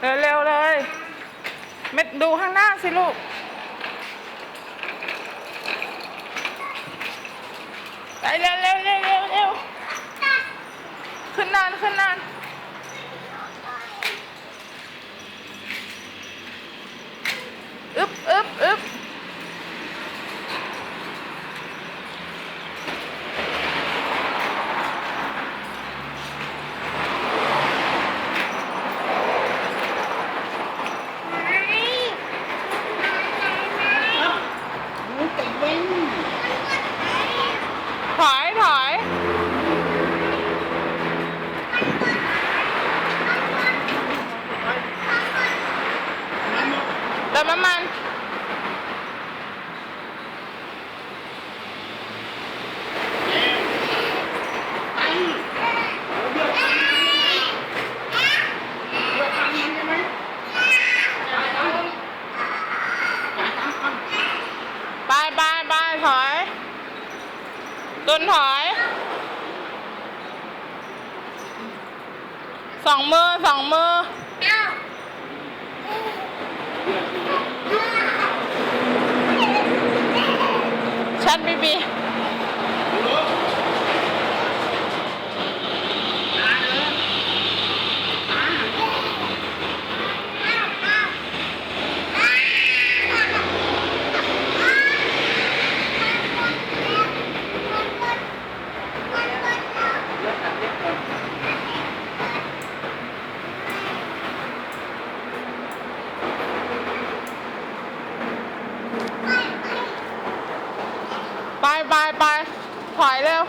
เร็วๆเลยเม็ดดูข้างหน้าสิลูก ไปเร็วเร็วเร็วเร็วๆขึ้นนานขึ้นนานอึบอึบอึบถอยถอย เติมน้ำมัน ไปไปไปถอย ตุนถอย สองมือสองมือ ชันบีบี ไปไปไปถอยเร็ว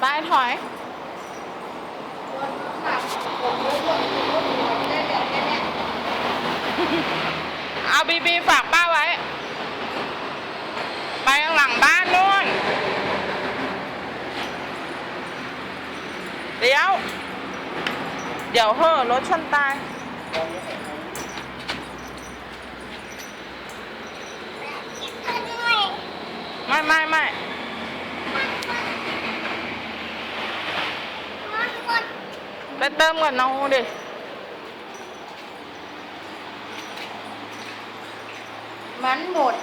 ไปถอย เอาบีบีฝากป้าไว้ ไปข้างหลังบ้านนู่นเดี๋ยว เดี๋ยวเหอรถชนตาย ไม่ไม่ไม่ไปเติมกับน้องดิมันหมด